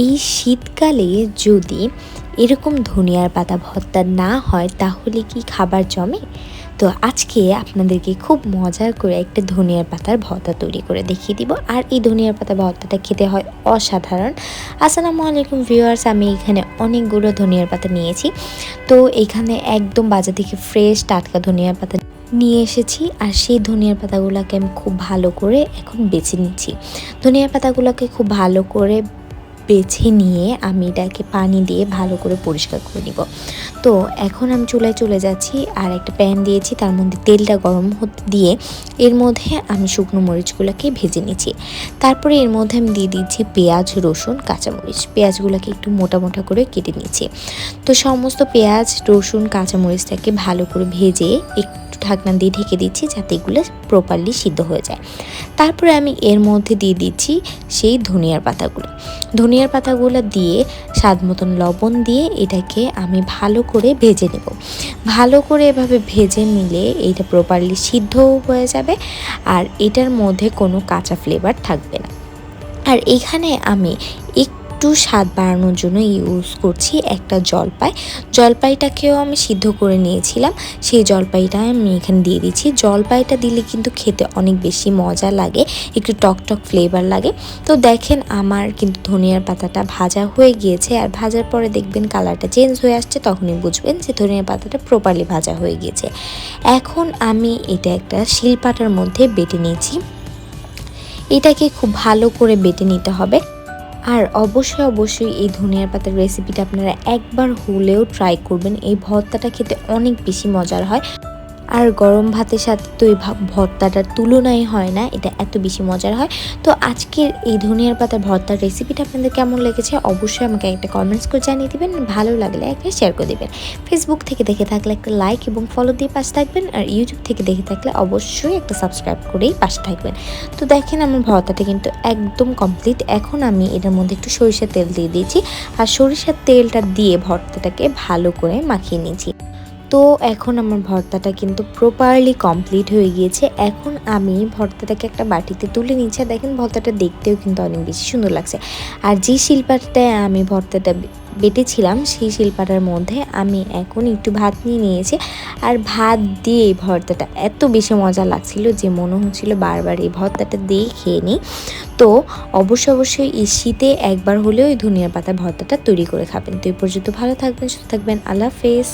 এই শীতকালে যদি এরকম ধনিয়ার পাতা ভর্তা না হয়, তাহলে কি খাবার জমে? তো আজকে আপনাদেরকে খুব মজার করে একটা ধনিয়ার পাতার ভর্তা তৈরি করে দেখিয়ে দিব। আর এই ধনিয়ার পাতা ভর্তাটা খেতে হয় অসাধারণ। আসসালামু আলাইকুম ভিউয়ার্স, আমি এখানে অনেকগুলো ধনিয়ার পাতা নিয়েছি। তো এখানে একদম বাজার থেকে ফ্রেশ টাটকা ধনিয়ার পাতা নিয়ে এসেছি। আর সেই ধনিয়ার পাতাগুলোকে আমি খুব ভালো করে এখন বেছে নিচ্ছি। ধনিয়ার পাতাগুলোকে খুব ভালো করে বেছে নিয়ে আমি এটাকে পানি দিয়ে ভালো করে পরিষ্কার করে নিব। তো এখন আমি চুলায় চলে যাচ্ছি আর একটা প্যান দিয়েছি, তার মধ্যে তেলটা গরম হতে দিয়ে এর মধ্যে আমি শুকনো মরিচগুলোকে ভেজে নিচ্ছি। তারপরে এর মধ্যে আমি দিয়ে দিচ্ছি পেঁয়াজ, রসুন, কাঁচামরিচ। পেঁয়াজগুলোকে একটু মোটা মোটা করে কেটে নিচ্ছি। তো সমস্ত পেঁয়াজ, রসুন, কাঁচামরিচটাকে ভালো করে ভেজে একটু ঢাকনা দিয়ে ঢেকে দিচ্ছি যাতে এগুলো প্রপারলি সিদ্ধ হয়ে যায়। তারপরে আমি এর মধ্যে দিয়ে দিচ্ছি সেই ধনিয়ার পাতাগুলো। ধনিয়ার পাতাগুলো দিয়ে স্বাদ মতন লবণ দিয়ে এটাকে আমি ভালো করে ভেজে নেব। ভালো করে এভাবে ভেজে নিলে এটা প্রপারলি সিদ্ধও হয়ে যাবে আর এটার মধ্যে কোনো কাঁচা ফ্লেভার থাকবে না। আর এখানে আমি একটু স্বাদ বাড়ানোর জন্য ইউজ করছি একটা জলপাই। জলপাইটাকেও আমি সিদ্ধ করে নিয়েছিলাম, সেই জলপাইটা আমি এখানে দিয়ে দিচ্ছি। জলপাইটা দিলে কিন্তু খেতে অনেক বেশি মজা লাগে, একটু টক টক ফ্লেভার লাগে। তো দেখেন আমার কিন্তু ধনিয়ার পাতাটা ভাজা হয়ে গিয়েছে, আর ভাজার পরে দেখবেন কালারটা চেঞ্জ হয়ে আসছে, তখনই বুঝবেন যে ধনিয়ার পাতাটা প্রপারলি ভাজা হয়ে গিয়েছে। এখন আমি এটা একটা শিলপাটার মধ্যে বেটে নিয়েছি। এটাকে খুব ভালো করে বেটে নিতে হবে। আর অবশ্যই অবশ্যই এই ধনিয়ার পাতার রেসিপিটা আপনারা একবার হলেও ট্রাই করবেন। এই ভর্তাটা খেতে অনেক বেশি মজার হয়। আর গরম ভাতের সাথে তো এই ভর্তাটার তুলনাই হয় না, এটা এত বেশি মজার হয়। তো আজকের এই ধনিয়ার পাতার ভর্তার রেসিপিটা আপনাদের কেমন লেগেছে অবশ্যই আমাকে একটা কমেন্টস করে জানিয়ে দেবেন, ভালো লাগলে একটা শেয়ার করে দেবেন। ফেসবুক থেকে দেখে থাকলে একটা লাইক এবং ফলো দিয়ে পাশে থাকবেন আর ইউটিউব থেকে দেখে থাকলে অবশ্যই একটা সাবস্ক্রাইব করেই পাশে থাকবেন। তো দেখেন আমার ভর্তাটা কিন্তু একদম কমপ্লিট এখন আমি এটার মধ্যে একটু সরিষার তেল দিয়ে দিয়েছি আর সরিষার তেলটা দিয়ে ভর্তাটাকে ভালো করে মাখিয়ে নিয়েছি। তো এখন আমার ভর্তাটা কিন্তু প্রপারলি কমপ্লিট হয়ে গিয়েছে। এখন আমি ভর্তাটাকে একটা বাটিতে তুলে নিচ্ছি। দেখেন ভর্তাটা দেখতেও কিন্তু অনেক বেশি সুন্দর লাগছে। আর যে শিল্পাটায় আমি ভর্তাটা বেটেছিলাম, সেই শিল্পাটার মধ্যে আমি এখন একটু ভাত নিয়ে নিয়েছি। আর ভাত দিয়ে এই ভর্তাটা এত বেশি মজা লাগছিল যে মনে হচ্ছিল বারবার এই ভর্তাটা দিয়ে খেয়ে নিই। তো অবশ্যই অবশ্যই এই শীতে একবার হলেও এই ধনিয়া পাতা ভর্তাটা তৈরি করে খাবেন। তো এই পর্যন্ত ভালো থাকবেন, সুস্থ থাকবেন। আল্লাহ হাফেজ।